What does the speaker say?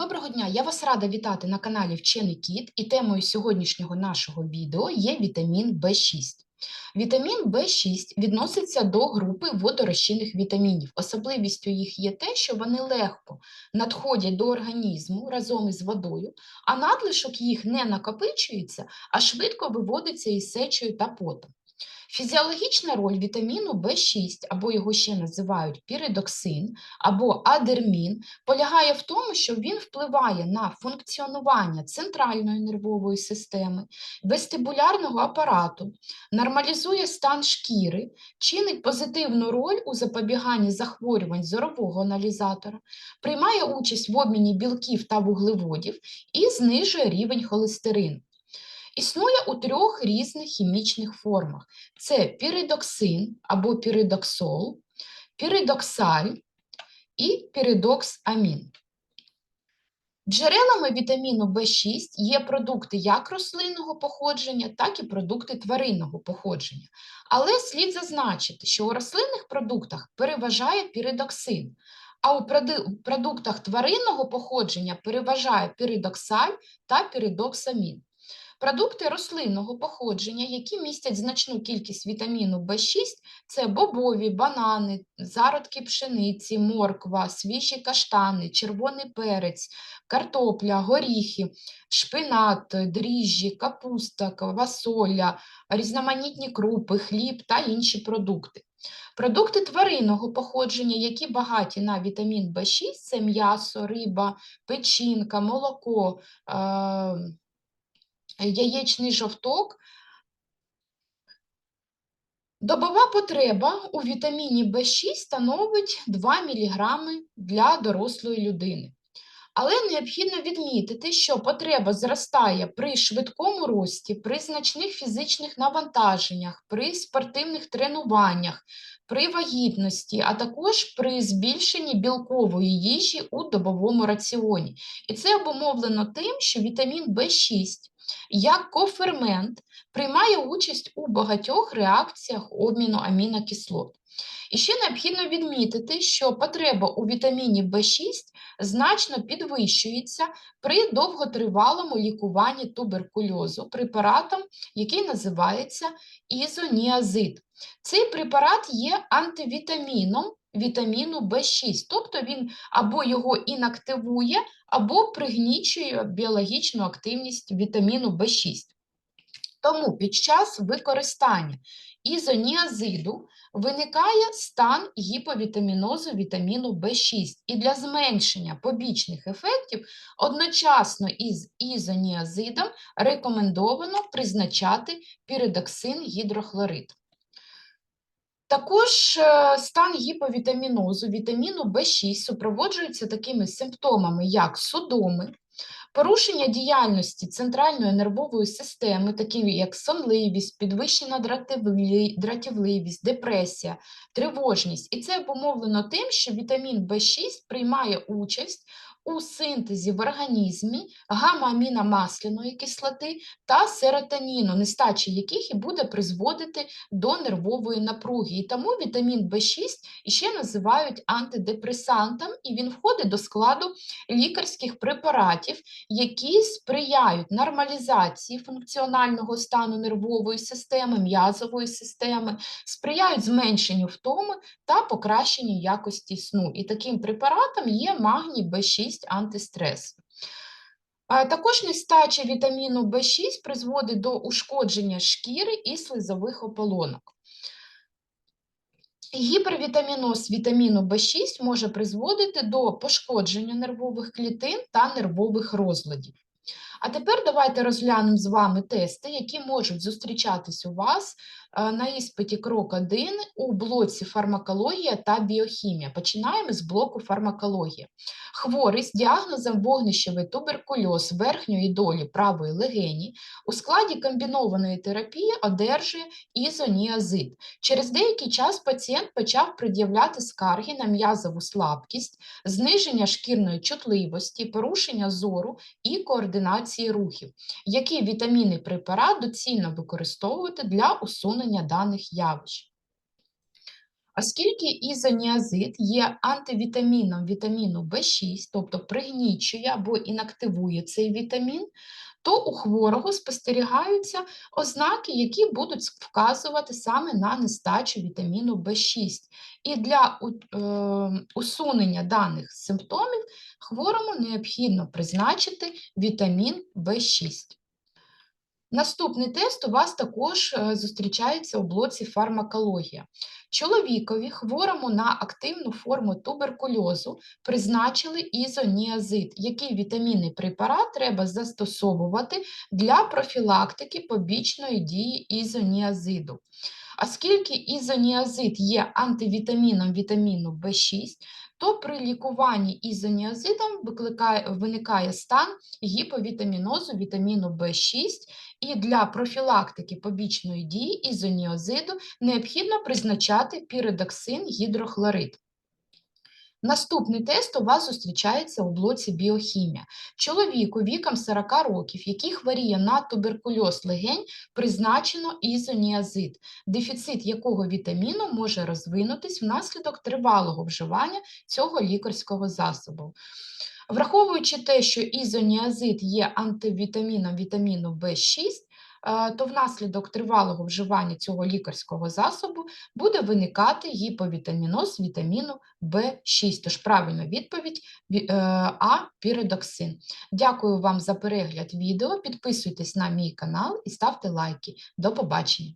Доброго дня! Я вас рада вітати на каналі Вчений Кіт, і темою сьогоднішнього нашого відео є вітамін В6. Вітамін В6 відноситься до групи водорозчинних вітамінів. Особливістю їх є те, що вони легко надходять до організму разом із водою, а надлишок їх не накопичується, а швидко виводиться із сечею та потом. Фізіологічна роль вітаміну В6, або його ще називають піридоксин, або адермін, полягає в тому, що він впливає на функціонування центральної нервової системи, вестибулярного апарату, нормалізує стан шкіри, чинить позитивну роль у запобіганні захворювань зорового аналізатора, приймає участь в обміні білків та вуглеводів і знижує рівень холестерину. Існує у трьох різних хімічних формах: це піридоксин або піридоксол, піридоксаль і піридоксамін. Джерелами вітаміну В6 є продукти як рослинного походження, так і продукти тваринного походження. Але слід зазначити, що у рослинних продуктах переважає піридоксин, а у продуктах тваринного походження переважає піридоксаль та піридоксамін. Продукти рослинного походження, які містять значну кількість вітаміну В6, це бобові, банани, зародки пшениці, морква, свіжі каштани, червоний перець, картопля, горіхи, шпинат, дріжджі, капуста, квасоля, різноманітні крупи, хліб та інші продукти. Продукти тваринного походження, які багаті на вітамін В6, це м'ясо, риба, печінка, молоко. Е яєчний жовток. Добова потреба у вітаміні В6 становить 2 мг для дорослої людини. Але необхідно відмітити, що потреба зростає при швидкому рості, при значних фізичних навантаженнях, при спортивних тренуваннях, при вагітності, а також при збільшенні білкової їжі у добовому раціоні. І це обумовлено тим, що вітамін В6 як кофермент приймає участь у багатьох реакціях обміну амінокислот. І ще необхідно відмітити, що потреба у вітаміні В6 значно підвищується при довготривалому лікуванні туберкульозу препаратом, який називається ізоніазид. Цей препарат є антивітаміном вітаміну В6, тобто він або його інактивує, або пригнічує біологічну активність вітаміну В6. Тому під час використання ізоніазиду виникає стан гіповітамінозу вітаміну В6, і для зменшення побічних ефектів одночасно із ізоніазидом рекомендовано призначати піридоксин гідрохлорид. Також е, стан гіповітамінозу вітаміну В6 супроводжується такими симптомами, як судоми, порушення діяльності центральної нервової системи, такі як сонливість, підвищена дратівливість, депресія, тривожність. І це обумовлено тим, що вітамін В6 приймає участь у синтезі в організмі гамма-аміномасляної кислоти та серотоніну, нестача яких і буде призводити до нервової напруги. І тому вітамін В6 ще називають антидепресантом, і він входить до складу лікарських препаратів, які сприяють нормалізації функціонального стану нервової системи, м'язової системи, сприяють зменшенню втоми та покращенню якості сну. І таким препаратом є магній В6 антистрес. Також нестача вітаміну В6 призводить до ушкодження шкіри і слизових ополонок. Гіпервітаміноз вітаміну В6 може призводити до пошкодження нервових клітин та нервових розладів. А тепер давайте розглянемо з вами тести, які можуть зустрічатись у вас Е, на іспиті крок 1 у блоці фармакологія та біохімія. Починаємо з блоку фармакологія. Хворий з діагнозом вогнищевий туберкульоз верхньої долі правої легені у складі комбінованої терапії одержує ізоніазид. Через деякий час пацієнт почав пред'являти скарги на м'язову слабкість, зниження шкірної чутливості, порушення зору і координації рухів. Які вітаміни препарат доцільно використовувати для усунення даних явищ. Оскільки ізоніазид є антивітаміном вітаміну В6, тобто пригнічує або інактивує цей вітамін, то у хворого спостерігаються ознаки, які будуть вказувати саме на нестачу вітаміну В6. І для е, усунення даних симптомів хворому необхідно призначити вітамін В6. Наступний тест у вас також е, зустрічається у блоці фармакологія. Чоловікові, хворому на активну форму туберкульозу, призначили ізоніазид, який вітамінний препарат треба застосовувати для профілактики побічної дії ізоніазиду. Оскільки ізоніазид є антивітаміном вітаміну В6, то при лікуванні ізоніазидом викликає, виникає стан гіповітамінозу вітаміну В6, і для профілактики побічної дії ізоніазиду необхідно призначати піридоксин гідрохлорид. Наступний тест у вас зустрічається у блоці біохімія. Чоловіку віком 40 років, який хворіє на туберкульоз легень, призначено ізоніазид, дефіцит якого вітаміну може розвинутись внаслідок тривалого вживання цього лікарського засобу. Враховуючи те, що ізоніазид є антивітаміном вітаміну В6, е, то внаслідок тривалого вживання цього лікарського засобу буде виникати гіповітаміноз вітаміну В6. Тож правильна відповідь е, А піридоксин. Дякую вам за перегляд відео. Підписуйтесь на мій канал і ставте лайки. До побачення!